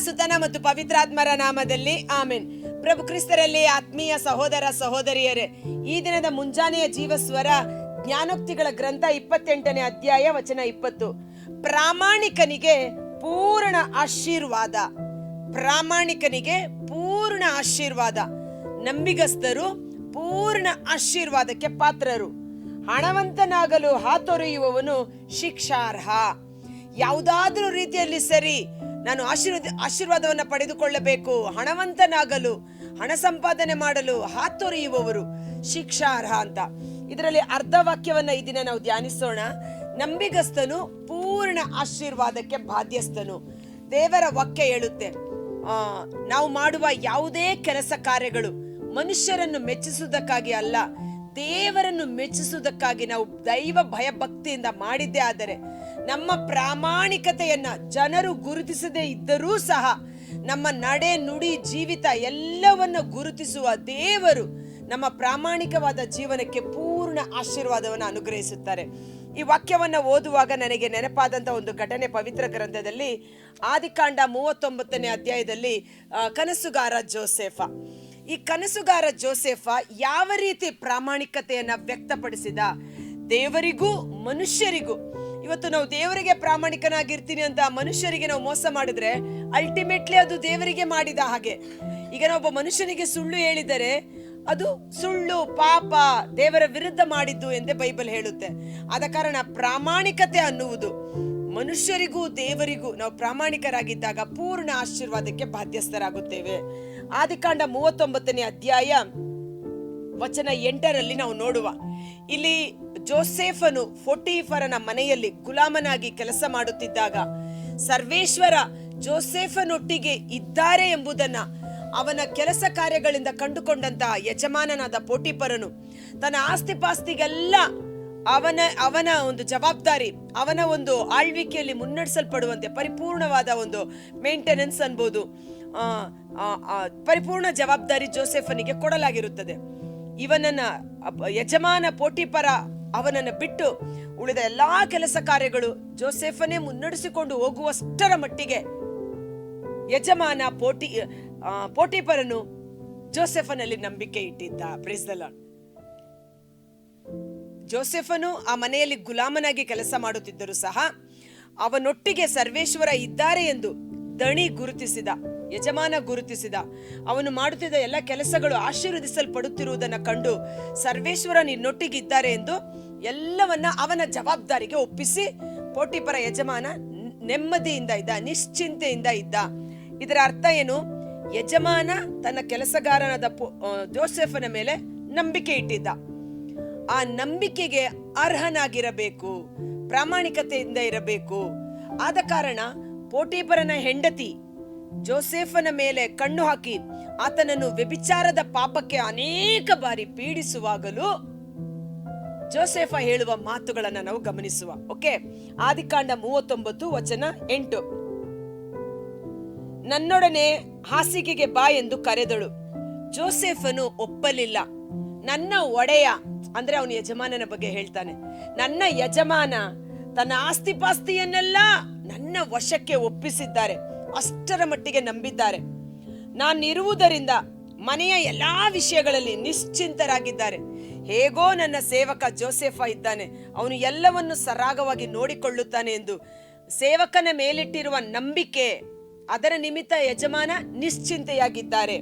ಸುತನ ಮತ್ತು ಪವಿತ್ರಾತ್ಮರ ನಾಮದಲ್ಲಿ ಆಮೆನ್. ಪ್ರಭು ಕ್ರಿಸ್ತರಲ್ಲಿ ಆತ್ಮೀಯ ಸಹೋದರ ಸಹೋದರಿಯರೇ, ಈ ದಿನದ ಮುಂಜಾನೆಯ ಜೀವಸ್ವರ ಜ್ಞಾನೋಕ್ತಿಗಳ ಗ್ರಂಥ ಇಪ್ಪತ್ತೆಂಟನೇ ಅಧ್ಯಾಯ ವಚನ ಇಪ್ಪತ್ತು. ಪ್ರಾಮಾಣಿಕನಿಗೆ ಪೂರ್ಣ ಆಶೀರ್ವಾದ. ಪ್ರಾಮಾಣಿಕನಿಗೆ ಪೂರ್ಣ ಆಶೀರ್ವಾದ. ನಂಬಿಗಸ್ತರು ಪೂರ್ಣ ಆಶೀರ್ವಾದಕ್ಕೆ ಪಾತ್ರರು. ಹಣವಂತನಾಗಲು ಹಾತೊರೆಯುವವನು ಶಿಕ್ಷಾರ್ಹ. ಯಾವುದಾದ್ರೂ ರೀತಿಯಲ್ಲಿ ಸರಿ ನಾನು ಆಶೀರ್ವಾದ, ಆಶೀರ್ವಾದವನ್ನು ಪಡೆದುಕೊಳ್ಳಬೇಕು, ಹಣವಂತನಾಗಲು, ಹಣ ಸಂಪಾದನೆ ಮಾಡಲು ಹಾತೊರೆಯುವವರು ಶಿಕ್ಷಾರ್ಹ ಅಂತ. ಇದರಲ್ಲಿ ಅರ್ಧ ವಾಕ್ಯವನ್ನ ಈ ದಿನ ನಾವು ಧ್ಯಾನಿಸೋಣ. ನಂಬಿಗಸ್ತನು ಪೂರ್ಣ ಆಶೀರ್ವಾದಕ್ಕೆ ಬಾಧ್ಯಸ್ಥನು. ದೇವರ ವಾಕ್ಯ ಹೇಳುತ್ತೆ ನಾವು ಮಾಡುವ ಯಾವುದೇ ಕೆಲಸ ಕಾರ್ಯಗಳು ಮನುಷ್ಯರನ್ನು ಮೆಚ್ಚಿಸುವುದಕ್ಕಾಗಿ ಅಲ್ಲ ದೇವರನ್ನು ಮೆಚ್ಚಿಸುವುದಕ್ಕಾಗಿ ನಾವು ದೈವ ಭಯಭಕ್ತಿಯಿಂದ ಮಾಡಿದ್ದೇ ಆದರೆ ನಮ್ಮ ಪ್ರಾಮಾಣಿಕತೆಯನ್ನ ಜನರು ಗುರುತಿಸದೇ ಇದ್ದರೂ ಸಹ ನಮ್ಮ ನಡೆ ನುಡಿ ಜೀವಿತ ಎಲ್ಲವನ್ನ ಗುರುತಿಸುವ ದೇವರು ನಮ್ಮ ಪ್ರಾಮಾಣಿಕವಾದ ಜೀವನಕ್ಕೆ ಪೂರ್ಣ ಆಶೀರ್ವಾದವನ್ನು ಅನುಗ್ರಹಿಸುತ್ತಾರೆ. ಈ ವಾಕ್ಯವನ್ನ ಓದುವಾಗ ನನಗೆ ನೆನಪಾದಂತ ಒಂದು ಘಟನೆ ಪವಿತ್ರ ಗ್ರಂಥದಲ್ಲಿ, ಆದಿಕಾಂಡ ಮೂವತ್ತೊಂಬತ್ತನೇ ಅಧ್ಯಾಯದಲ್ಲಿ ಕನಸುಗಾರ ಜೋಸೆಫ. ಈ ಕನಸುಗಾರ ಜೋಸೆಫ ಯಾವ ರೀತಿ ಪ್ರಾಮಾಣಿಕತೆಯನ್ನ ವ್ಯಕ್ತಪಡಿಸಿದ? ದೇವರಿಗೂ ಮನುಷ್ಯರಿಗೂ. ಇವತ್ತು ನಾವು ದೇವರಿಗೆ ಪ್ರಾಮಾಣಿಕನಾಗಿರ್ತೀನಿ ಅಂತ ಮನುಷ್ಯರಿಗೆ ನಾವು ಮೋಸ ಮಾಡಿದ್ರೆ ಅಲ್ಟಿಮೇಟ್ಲಿ ಅದು ದೇವರಿಗೆ ಮಾಡಿದ ಹಾಗೆ. ಈಗ ಒಬ್ಬ ಮನುಷ್ಯನಿಗೆ ಸುಳ್ಳು ಹೇಳಿದರೆ ಅದು ಸುಳ್ಳು, ಪಾಪ ದೇವರ ವಿರುದ್ಧ ಮಾಡಿದ್ದು ಎಂದೇ ಬೈಬಲ್ ಹೇಳುತ್ತೆ. ಆದ ಕಾರಣ ಪ್ರಾಮಾಣಿಕತೆ ಅನ್ನುವುದು ಮನುಷ್ಯರಿಗೂ ದೇವರಿಗೂ ನಾವು ಪ್ರಾಮಾಣಿಕರಾಗಿದ್ದಾಗ ಪೂರ್ಣ ಆಶೀರ್ವಾದಕ್ಕೆ ಬಾಧ್ಯಸ್ಥರಾಗುತ್ತೇವೆ. ಆದಿಕಾಂಡ ಮೂವತ್ತೊಂಬತ್ತನೇ ಅಧ್ಯಾಯ ವಚನ ಎಂಟರಲ್ಲಿ ನಾವು ನೋಡುವ. ಇಲ್ಲಿ ಜೋಸೆಫನು ಫೋಟಿಫರನ ಮನೆಯಲ್ಲಿ ಗುಲಾಮನಾಗಿ ಕೆಲಸ ಮಾಡುತ್ತಿದ್ದಾಗ ಸರ್ವೇಶ್ವರ ಜೋಸೆಫನೊಟ್ಟಿಗೆ ಇದ್ದಾರೆ ಎಂಬುದನ್ನ ಅವನ ಕೆಲಸ ಕಾರ್ಯಗಳಿಂದ ಕಂಡುಕೊಂಡಂತಹ ಯಜಮಾನನಾದ ಪೋಟಿಪರನು ತನ್ನ ಆಸ್ತಿ ಪಾಸ್ತಿಗೆಲ್ಲ ಅವನ ಅವನ ಒಂದು ಜವಾಬ್ದಾರಿ, ಅವನ ಒಂದು ಆಳ್ವಿಕೆಯಲ್ಲಿ ಮುನ್ನಡೆಸಲ್ಪಡುವಂತೆ, ಪರಿಪೂರ್ಣವಾದ ಒಂದು ಮೇಂಟೆನೆನ್ಸ್ ಅನ್ಬೋದು. ಪರಿಪೂರ್ಣ ಜವಾಬ್ದಾರಿ ಜೋಸೆಫನಿಗೆ ಕೊಡಲಾಗಿರುತ್ತದೆ. ಇವನನ್ನ ಯಜಮಾನ ಪೋಟಿಪರ ಅವನನ್ನು ಬಿಟ್ಟು ಉಳಿದ ಎಲ್ಲಾ ಕೆಲಸ ಕಾರ್ಯಗಳು ಜೋಸೆಫನೇ ಮುನ್ನಡೆಸಿಕೊಂಡು ಹೋಗುವಷ್ಟರ ಮಟ್ಟಿಗೆ ಯಜಮಾನ ಪೋಟಿ ಪೋಟಿಪರನು ಜೋಸೆಫನಲ್ಲಿ ನಂಬಿಕೆ ಇಟ್ಟಿದ್ದ. Praise the lord. ಜೋಸೆಫನು ಆ ಮನೆಯಲ್ಲಿ ಗುಲಾಮನಾಗಿ ಕೆಲಸ ಮಾಡುತ್ತಿದ್ದರೂ ಸಹ ಅವನೊಟ್ಟಿಗೆ ಸರ್ವೇಶ್ವರ ಇದ್ದಾರೆ ಎಂದು ದಣಿ ಗುರುತಿಸಿದ, ಯಜಮಾನ ಗುರುತಿಸಿದ. ಅವನು ಮಾಡುತ್ತಿದ್ದ ಎಲ್ಲ ಕೆಲಸಗಳು ಆಶೀರ್ವದಿಸಲ್ಪಡುತ್ತಿರುವುದನ್ನು ಕಂಡು ಸರ್ವೇಶ್ವರ ನಿನ್ನೊಟ್ಟಿಗಿದ್ದಾರೆ ಎಂದು ಎಲ್ಲವನ್ನ ಅವನ ಜವಾಬ್ದಾರಿಗೆ ಒಪ್ಪಿಸಿ ಪೋಟಿಪರ ಯಜಮಾನ ನೆಮ್ಮದಿಯಿಂದ ಇದ್ದ, ನಿಶ್ಚಿಂತೆಯಿಂದ ಇದ್ದ. ಇದರ ಅರ್ಥ ಏನು? ಯಜಮಾನ ತನ್ನ ಕೆಲಸಗಾರನಾದ ಜೋಸೆಫನ ಮೇಲೆ ನಂಬಿಕೆ ಇಟ್ಟಿದ್ದ. ಆ ನಂಬಿಕೆಗೆ ಅರ್ಹನಾಗಿರಬೇಕು, ಪ್ರಾಮಾಣಿಕತೆಯಿಂದ ಇರಬೇಕು. ಆದ ಕಾರಣ ಪೋಟೀಪರನ ಹೆಂಡತಿ ಜೋಸೆಫನ ಮೇಲೆ ಕಣ್ಣು ಹಾಕಿ ಆತನನ್ನು ವ್ಯಭಿಚಾರದ ಪಾಪಕ್ಕೆ ಅನೇಕ ಬಾರಿ ಪೀಡಿಸುವಾಗಲೂ ಜೋಸೆಫ ಹೇಳುವ ಮಾತುಗಳನ್ನ ನಾವು ಗಮನಿಸುವ. ಓಕೆ? ಆದಿಕಾಂಡ ಮೂವತ್ತೊಂಬತ್ತು ವಚನ ಎಂಟು. ನನ್ನೊಡನೆ ಹಾಸಿಗೆಗೆ ಬಾ ಎಂದು ಕರೆದಳು. ಜೋಸೆಫನು ಒಪ್ಪಲಿಲ್ಲ. ನನ್ನ ಒಡೆಯ ಅಂದ್ರೆ ಅವನ ಯಜಮಾನನ ಬಗ್ಗೆ ಹೇಳ್ತಾನೆ. ನನ್ನ ಯಜಮಾನ ತನ್ನ ಆಸ್ತಿ ಪಾಸ್ತಿಯನ್ನೆಲ್ಲ ನನ್ನ ವಶಕ್ಕೆ ಒಪ್ಪಿಸಿದ್ದಾರೆ. ಅಷ್ಟರ ಮಟ್ಟಿಗೆ ನಂಬಿದ್ದಾರೆ. ನಾನಿರುವುದರಿಂದ ಮನೆಯ ಎಲ್ಲಾ ವಿಷಯಗಳಲ್ಲಿ ನಿಶ್ಚಿಂತರಾಗಿದ್ದಾರೆ. ಹೇಗೋ ನನ್ನ ಸೇವಕ ಜೋಸೆಫ ಇದ್ದಾನೆ. ಅವನು ಎಲ್ಲವನ್ನು ಸರಾಗವಾಗಿ ನೋಡಿಕೊಳ್ಳುತ್ತಾನೆ ಎಂದು ಸೇವಕನ ಮೇಲಿಟ್ಟಿರುವ ನಂಬಿಕೆ ಅದರ ನಿಮಿತ್ತ ಯಜಮಾನ ನಿಶ್ಚಿಂತೆಯಾಗಿದ್ದಾರೆ.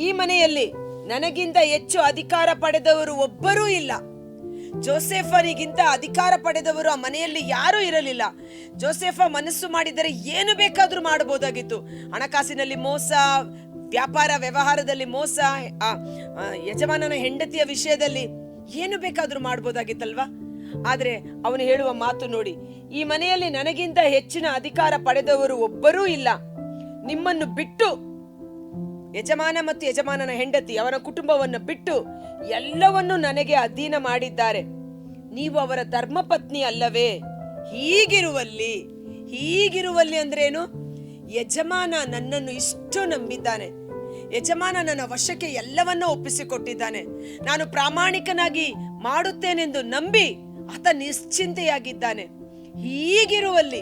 ಈ ಮನೆಯಲ್ಲಿ ನನಗಿಂತ ಹೆಚ್ಚು ಅಧಿಕಾರ ಪಡೆದವರು ಒಬ್ಬರೂ ಇಲ್ಲ. ಜೋಸೆಫನಿಗಿಂತ ಅಧಿಕಾರ ಪಡೆದವರು ಆ ಮನೆಯಲ್ಲಿ ಯಾರೂ ಇರಲಿಲ್ಲ. ಜೋಸೆಫ ಮನಸ್ಸು ಮಾಡಿದರೆ ಏನು ಬೇಕಾದರೂ ಮಾಡಬಹುದಾಗಿತ್ತು. ಹಣಕಾಸಿನಲ್ಲಿ ಮೋಸ, ವ್ಯಾಪಾರ ವ್ಯವಹಾರದಲ್ಲಿ ಮೋಸ ಯಜಮಾನನ ಹೆಂಡತಿಯ ವಿಷಯದಲ್ಲಿ ಏನು ಬೇಕಾದರೂ ಮಾಡಬಹುದಾಗಿತ್ತಲ್ವಾ? ಆದರೆ ಅವನು ಹೇಳುವ ಮಾತು ನೋಡಿ, ಈ ಮನೆಯಲ್ಲಿ ನನಗಿಂತ ಹೆಚ್ಚಿನ ಅಧಿಕಾರ ಪಡೆದವರು ಒಬ್ಬರೂ ಇಲ್ಲ. ನಿಮ್ಮನ್ನು ಬಿಟ್ಟು ಯಜಮಾನ ಮತ್ತು ಯಜಮಾನನ ಹೆಂಡತಿ ಅವರ ಕುಟುಂಬವನ್ನು ಬಿಟ್ಟು ಎಲ್ಲವನ್ನೂ ನನಗೆ ಅಧೀನ ಮಾಡಿದ್ದಾರೆ. ನೀವು ಅವರ ಧರ್ಮಪತ್ನಿ ಅಲ್ಲವೇ? ಹೀಗಿರುವಲ್ಲಿ ಹೀಗಿರುವಲ್ಲಿ ಅಂದ್ರೇನು? ಯಜಮಾನ ನನ್ನನ್ನು ಇಷ್ಟು ನಂಬಿದ್ದಾನೆ. ಯಜಮಾನ ನನ್ನ ವಶಕ್ಕೆ ಎಲ್ಲವನ್ನ ಒಪ್ಪಿಸಿಕೊಟ್ಟಿದ್ದಾನೆ. ನಾನು ಪ್ರಾಮಾಣಿಕನಾಗಿ ಮಾಡುತ್ತೇನೆಂದು ನಂಬಿ ಆತ ನಿಶ್ಚಿಂತೆಯಾಗಿದ್ದಾನೆ. ಹೀಗಿರುವಲ್ಲಿ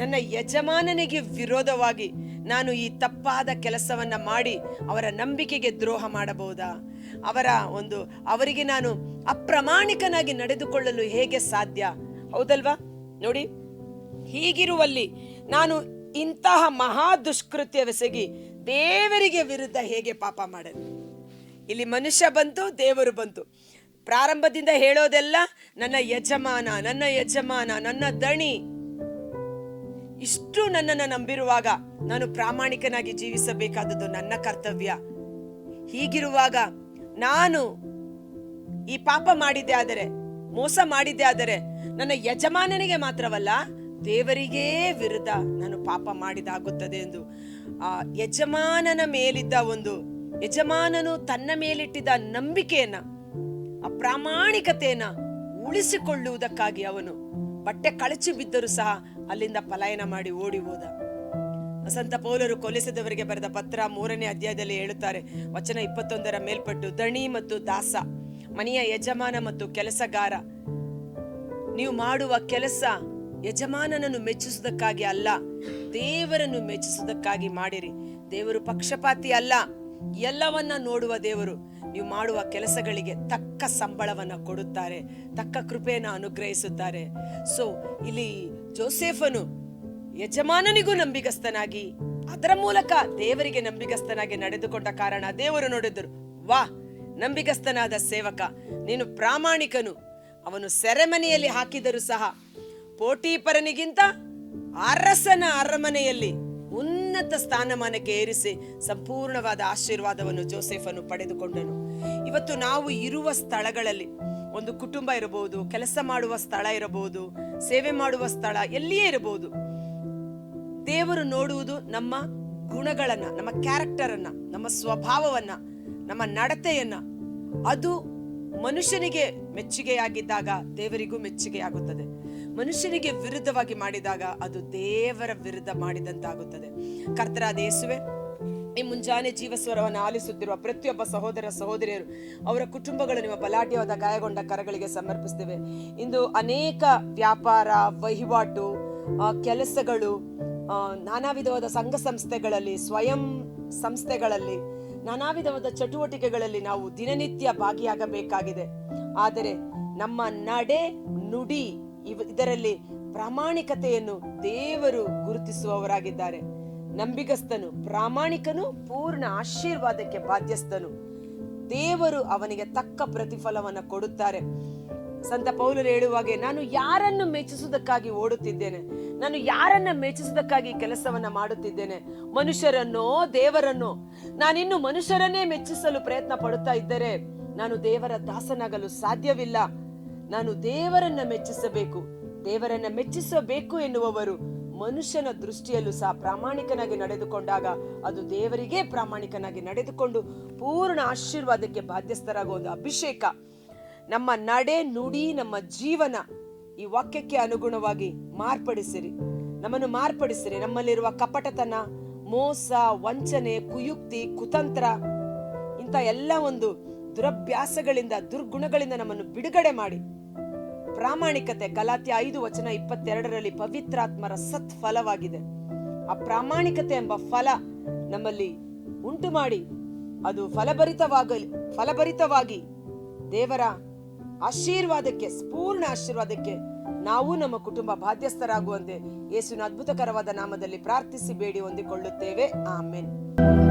ನನ್ನ ಯಜಮಾನನಿಗೆ ವಿರೋಧವಾಗಿ ನಾನು ಈ ತಪ್ಪಾದ ಕೆಲಸವನ್ನು ಮಾಡಿ ಅವರ ನಂಬಿಕೆಗೆ ದ್ರೋಹ ಮಾಡಬಹುದಾ? ಅವರ ಒಂದು, ಅವರಿಗೆ ನಾನು ಅಪ್ರಾಮಾಣಿಕನಾಗಿ ನಡೆದುಕೊಳ್ಳಲು ಹೇಗೆ ಸಾಧ್ಯ? ಹೌದಲ್ವಾ? ನೋಡಿ, ಹೀಗಿರುವಲ್ಲಿ ನಾನು ಇಂತಹ ಮಹಾ ದುಷ್ಕೃತ್ಯವೆಸಗಿ ದೇವರಿಗೆ ವಿರುದ್ಧ ಹೇಗೆ ಪಾಪ ಮಾಡಲು? ಇಲ್ಲಿ ಮನುಷ್ಯ ಬಂತು, ದೇವರು ಬಂತು. ಪ್ರಾರಂಭದಿಂದ ಹೇಳೋದೆಲ್ಲ, ನನ್ನ ಯಜಮಾನ ನನ್ನ ಯಜಮಾನ, ನನ್ನ ದಣಿ. ಇಷ್ಟು ನನ್ನನ್ನು ನಂಬಿರುವಾಗ ನಾನು ಪ್ರಾಮಾಣಿಕನಾಗಿ ಜೀವಿಸಬೇಕಾದದ್ದು ನನ್ನ ಕರ್ತವ್ಯ. ಹೀಗಿರುವಾಗ ನಾನು ಈ ಪಾಪ ಮಾಡಿದ್ದೆ ಆದರೆ, ಮೋಸ ಮಾಡಿದ್ದೆ ಆದರೆ ನನ್ನ ಯಜಮಾನನಿಗೆ ಮಾತ್ರವಲ್ಲ, ದೇವರಿಗೇ ವಿರುದ್ಧ ನಾನು ಪಾಪ ಮಾಡಿದಾಗುತ್ತದೆ ಎಂದು ಆ ಯಜಮಾನನ ಮೇಲಿದ್ದ ಒಂದು, ಯಜಮಾನನು ತನ್ನ ಮೇಲಿಟ್ಟಿದ್ದ ನಂಬಿಕೆಯನ್ನ, ಆ ಪ್ರಾಮಾಣಿಕತೆಯನ್ನ ಉಳಿಸಿಕೊಳ್ಳುವುದಕ್ಕಾಗಿ ಅವನು ಬಟ್ಟೆ ಕಳಚಿ ಬಿದ್ದರೂ ಸಹ ಅಲ್ಲಿಂದ ಪಲಾಯನ ಮಾಡಿ ಓಡಿ ಹೋದ. ಸಂತ ಪೌಲರು ಕೊಲಿಸಿದವರಿಗೆ ಬರೆದ ಪತ್ರ ಮೂರನೇ ಅಧ್ಯಾಯದಲ್ಲಿ ಹೇಳುತ್ತಾರೆ, ವಚನ ಇಪ್ಪತ್ತೊಂದರ ಮೇಲ್ಪಟ್ಟು, ದಣಿ ಮತ್ತು ದಾಸ, ಮನೆಯ ಯಜಮಾನ ಮತ್ತು ಕೆಲಸಗಾರ, ನೀವು ಮಾಡುವ ಕೆಲಸ ಯಜಮಾನನನ್ನು ಮೆಚ್ಚಿಸುವುದಕ್ಕಾಗಿ ಅಲ್ಲ, ದೇವರನ್ನು ಮೆಚ್ಚಿಸುವುದಕ್ಕಾಗಿ ಮಾಡಿರಿ. ದೇವರು ಪಕ್ಷಪಾತಿ ಅಲ್ಲ, ಎಲ್ಲವನ್ನ ನೋಡುವ ದೇವರು. ನೀವು ಮಾಡುವ ಕೆಲಸಗಳಿಗೆ ತಕ್ಕ ಸಂಬಳವನ್ನ ಕೊಡುತ್ತಾರೆ, ತಕ್ಕ ಕೃಪೆಯನ್ನು ಅನುಗ್ರಹಿಸುತ್ತಾರೆ. ಸೊ ಇಲ್ಲಿ ಜೋಸೆಫನು ಯಜಮಾನನಿಗೂ ನಂಬಿಗಸ್ತನಾಗಿ, ಅದರ ಮೂಲಕ ದೇವರಿಗೆ ನಂಬಿಗಸ್ತನಾಗಿ ನಡೆದುಕೊಂಡ ಕಾರಣ ದೇವರು ನೋಡಿದರು ವಾ, ನಂಬಿಗಸ್ತನಾದ ಸೇವಕ, ನೀನು ಪ್ರಾಮಾಣಿಕನು. ಅವನು ಸೆರೆಮನೆಯಲ್ಲಿ ಹಾಕಿದರೂ ಸಹ ಪೋಟೀಪರನಿಗಿಂತ ಅರಸನ ಅರಮನೆಯಲ್ಲಿ ಉನ್ನತ ಸ್ಥಾನಮಾನಕ್ಕೆ ಏರಿಸಿ ಸಂಪೂರ್ಣವಾದ ಆಶೀರ್ವಾದವನ್ನು ಜೋಸೆಫನು ಪಡೆದುಕೊಂಡನು. ಇವತ್ತು ನಾವು ಇರುವ ಸ್ಥಳಗಳಲ್ಲಿ ಒಂದು ಕುಟುಂಬ ಇರಬಹುದು, ಕೆಲಸ ಮಾಡುವ ಸ್ಥಳ ಇರಬಹುದು, ಸೇವೆ ಮಾಡುವ ಸ್ಥಳ ಎಲ್ಲಿಯೇ ಇರಬಹುದು. ದೇವರು ನೋಡುವುದು ನಮ್ಮ ಗುಣಗಳನ್ನ, ನಮ್ಮ ಕ್ಯಾರೆಕ್ಟರ್ ಅನ್ನ ನಮ್ಮ ಸ್ವಭಾವವನ್ನ, ನಮ್ಮ ನಡತೆಯನ್ನ. ಅದು ಮನುಷ್ಯನಿಗೆ ಮೆಚ್ಚುಗೆಯಾಗಿದ್ದಾಗ ದೇವರಿಗೂ ಮೆಚ್ಚುಗೆಯಾಗುತ್ತದೆ ಮನುಷ್ಯನಿಗೆ ವಿರುದ್ಧವಾಗಿ ಮಾಡಿದಾಗ ಅದು ದೇವರ ವಿರುದ್ಧ ಮಾಡಿದಂತಾಗುತ್ತದೆ. ಕರ್ತರಾದ ಯೇಸುವೆ ಈ ಮುಂಜಾನೆ ಜೀವಸ್ವರವನ್ನು ಆಲಿಸುತ್ತಿರುವ ಪ್ರತಿಯೊಬ್ಬ ಸಹೋದರ ಸಹೋದರಿಯರು, ಅವರ ಕುಟುಂಬಗಳು ನಿಮ್ಮ ಬಲಾಢ್ಯವಾದ ಗಾಯಗೊಂಡ ಕರಗಳಿಗೆ ಸಮರ್ಪಿಸ್ತೇವೆ ಇಂದು ಅನೇಕ ವ್ಯಾಪಾರ, ವಹಿವಾಟು ಕೆಲಸಗಳು ನಾನಾ ವಿಧವಾದ ಸಂಘ ಸಂಸ್ಥೆಗಳಲ್ಲಿ, ಸ್ವಯಂ ಸಂಸ್ಥೆಗಳಲ್ಲಿ ನಾನಾ ವಿಧವಾದ ಚಟುವಟಿಕೆಗಳಲ್ಲಿ ನಾವು ದಿನನಿತ್ಯ ಭಾಗಿಯಾಗಬೇಕಾಗಿದೆ. ಆದರೆ ನಮ್ಮ ನಡೆ ನುಡಿ ಇದರಲ್ಲಿ ಪ್ರಾಮಾಣಿಕತೆಯನ್ನು ದೇವರು ಗುರುತಿಸುವವರಾಗಿದ್ದಾರೆ. ನಂಬಿಗಸ್ತನು, ಪ್ರಾಮಾಣಿಕನು, ಪೂರ್ಣ ಆಶೀರ್ವಾದಕ್ಕೆ ಬಾಧ್ಯಸ್ಥನು. ದೇವರು ಅವನಿಗೆ ತಕ್ಕ ಪ್ರತಿಫಲವನ್ನು ಕೊಡುತ್ತಾರೆ. ಸಂತ ಪೌಲರು ಹೇಳುವಾಗೆ, ನಾನು ಯಾರನ್ನು ಮೆಚ್ಚಿಸುವುದಕ್ಕಾಗಿ ಓಡುತ್ತಿದ್ದೇನೆ? ನಾನು ಯಾರನ್ನ ಮೆಚ್ಚಿಸುವುದಕ್ಕಾಗಿ ಕೆಲಸವನ್ನ ಮಾಡುತ್ತಿದ್ದೇನೆ? ಮನುಷ್ಯರನ್ನೋ, ದೇವರನ್ನೋ? ನಾನಿನ್ನು ಮನುಷ್ಯರನ್ನೇ ಮೆಚ್ಚಿಸಲು ಪ್ರಯತ್ನ ಪಡುತ್ತಾ ಇದ್ದರೆ, ನಾನು ದೇವರ ದಾಸನಾಗಲು ಸಾಧ್ಯವಿಲ್ಲ. ನಾನು ದೇವರನ್ನ ಮೆಚ್ಚಿಸಬೇಕು. ದೇವರನ್ನ ಮೆಚ್ಚಿಸಬೇಕು ಎನ್ನುವವರು ಮನುಷ್ಯನ ದೃಷ್ಟಿಯಲ್ಲೂ ಸಹ ಪ್ರಾಮಾಣಿಕನಾಗಿ ನಡೆದುಕೊಂಡಾಗ ಅದು ದೇವರಿಗೆ ಪ್ರಾಮಾಣಿಕನಾಗಿ ನಡೆದುಕೊಂಡು ಪೂರ್ಣ ಆಶೀರ್ವಾದಕ್ಕೆ ಬಾಧ್ಯಸ್ಥರಾಗುವ ಒಂದು ಅಭಿಷೇಕ. ನಮ್ಮ ನಡೆ, ನುಡಿ, ನಮ್ಮ ಜೀವನ ಈ ವಾಕ್ಯಕ್ಕೆ ಅನುಗುಣವಾಗಿ ಮಾರ್ಪಡಿಸಿರಿ. ನಮ್ಮನ್ನು ಮಾರ್ಪಡಿಸಿರಿ. ನಮ್ಮಲ್ಲಿರುವ ಕಪಟತನ, ಮೋಸ, ವಂಚನೆ, ಕುಯುಕ್ತಿ, ಕುತಂತ್ರ ಇಂಥ ಎಲ್ಲ ಒಂದು ದುರಭ್ಯಾಸಗಳಿಂದ, ದುರ್ಗುಣಗಳಿಂದ ನಮ್ಮನ್ನು ಬಿಡುಗಡೆ ಮಾಡಿ. ಪ್ರಾಮಾಣಿಕತೆ ಗಲಾತಿ ಐದು ವಚನ ಇಪ್ಪತ್ತೆರಡರಲ್ಲಿ ಪವಿತ್ರಾತ್ಮರ ಸತ್ ಫಲವಾಗಿದೆ ಆ ಪ್ರಾಮಾಣಿಕತೆ ಎಂಬ ಫಲ ನಮ್ಮಲ್ಲಿ ಉಂಟು ಮಾಡಿ, ಅದು ಫಲಭರಿತವಾಗಲಿ, ಫಲಭರಿತವಾಗಿ ದೇವರ ಆಶೀರ್ವಾದಕ್ಕೆ, ಪೂರ್ಣ ಆಶೀರ್ವಾದಕ್ಕೆ ನಾವು ನಮ್ಮ ಕುಟುಂಬ ಬಾಧ್ಯಸ್ಥರಾಗುವಂತೆ ಯೇಸುವಿನ ಅದ್ಭುತಕರವಾದ ನಾಮದಲ್ಲಿ ಪ್ರಾರ್ಥಿಸಿ ಬೇಡಿ ಹೊಂದಿಕೊಳ್ಳುತ್ತೇವೆ. ಆಮೇನ್.